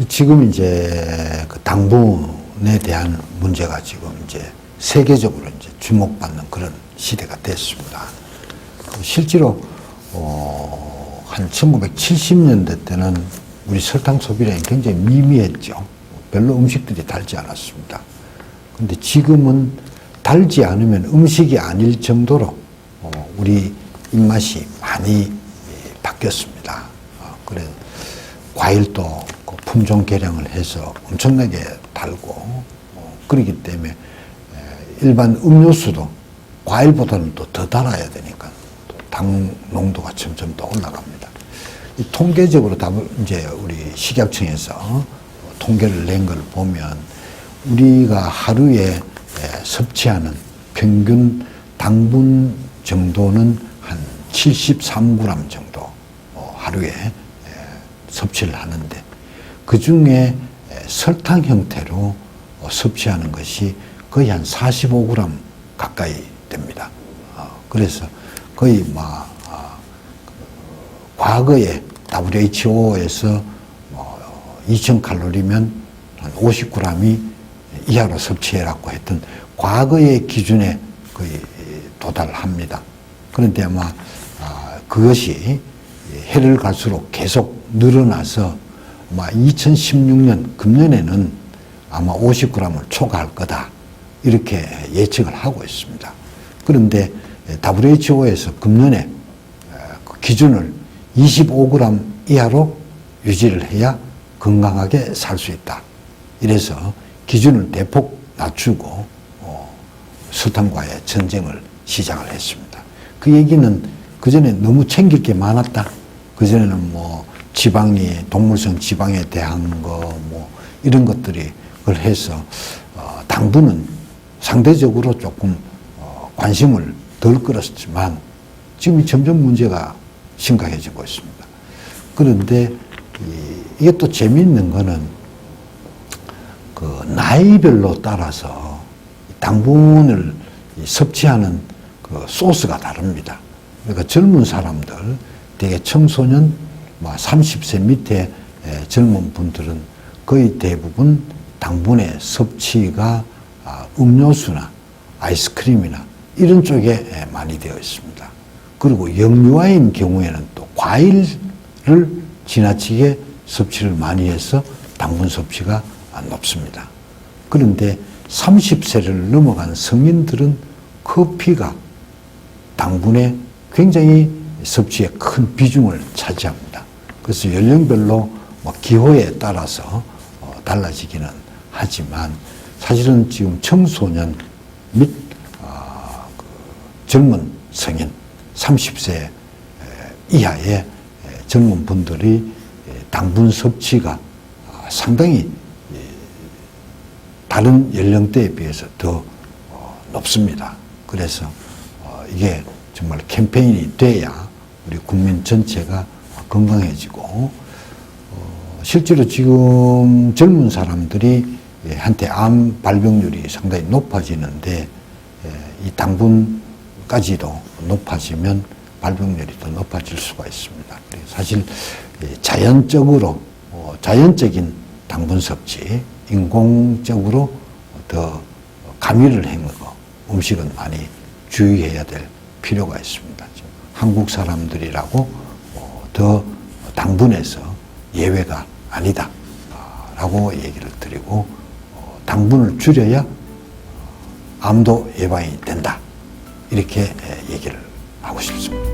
그 지금 이제 그 당분에 대한 문제가 지금 이제 세계적으로 이제 주목받는 그런 시대가 됐습니다. 그 실제로 어, 한 1970년대 때는 우리 설탕 소비량이 굉장히 미미했죠. 별로 음식들이 달지 않았습니다. 근데 지금은 달지 않으면 음식이 아닐 정도로 어, 우리 입맛이 많이 예, 바뀌었습니다. 어, 그래 과일도 그 품종 개량을 해서 엄청나게 달고 어, 그렇기 때문에 에, 일반 음료수도 과일보다는 또 더 달아야 되니까 또당 농도가 점점 더 올라갑니다. 이 통계적으로 답을 이제 우리 식약청에서 어, 통계를 낸 걸 보면 우리가 하루에 에, 섭취하는 평균 당분 정도는 한 73g 정도 어, 하루에 에, 섭취를 하는데 그 중에 설탕 형태로 어, 섭취하는 것이 거의 한 45g 가까이 됩니다. 어, 그래서 거의 막 아, 그 과거에 WHO에서 뭐 2,000칼로리면 한 50g이 이하로 섭취해라고 했던 과거의 기준에 거의 도달합니다. 그런데 아마 아, 그것이 해를 갈수록 계속 늘어나서 아마 2016년 금년에는 아마 50g을 초과할 거다 이렇게 예측을 하고 있습니다. 그런데 WHO에서 금년에 그 기준을 25g 이하로 유지를 해야 건강하게 살 수 있다. 이래서 기준을 대폭 낮추고 어, 설탕과의 전쟁을 시작을 했습니다. 그 얘기는 그 전에 너무 챙길 게 많았다. 그 전에는 뭐 지방이 동물성 지방에 대한 거 뭐 이런 것들이 그걸 해서 어, 당분은 상대적으로 조금 어, 관심을 덜 끌었지만 지금 점점 문제가 심각해지고 있습니다. 그런데 이, 이게 또 재미있는 거는 그 나이별로 따라서 당분을 이 섭취하는 그 소스가 다릅니다. 그러니까 젊은 사람들, 되게 청소년, 뭐 30세 밑에 에, 젊은 분들은 거의 대부분 당분의 섭취가 아, 음료수나 아이스크림이나 이런 쪽에 에, 많이 되어 있습니다. 그리고 영유아인 경우에는 또 과일을 지나치게 섭취를 많이 해서 당분 섭취가 높습니다. 그런데 30세를 넘어간 성인들은 커피가 당분의 굉장히 섭취에 큰 비중을 차지합니다. 그래서 연령별로 뭐 기호에 따라서 어, 달라지기는 하지만 사실은 지금 청소년 및 어, 그 젊은 성인 30세 이하의 젊은 분들이 당분 섭취가 어, 상당히 다른 연령대에 비해서 더 어, 높습니다. 그래서 어, 이게 정말 캠페인이 돼야 우리 국민 전체가 건강해지고 어, 실제로 지금 젊은 사람들이 예, 한때 암 발병률이 상당히 높아지는데 예, 이 당분까지도 높아지면 발병률이 더 높아질 수가 있습니다. 사실 예, 자연적으로 자연적인 당분 섭취, 인공적으로 더 가미를 한 거, 음식은 많이 주의해야 될 필요가 있습니다. 한국 사람들이라고 더 당분에서 예외가 아니다. 라고 얘기를 드리고, 당분을 줄여야 암도 예방이 된다. 이렇게 얘기를 하고 싶습니다.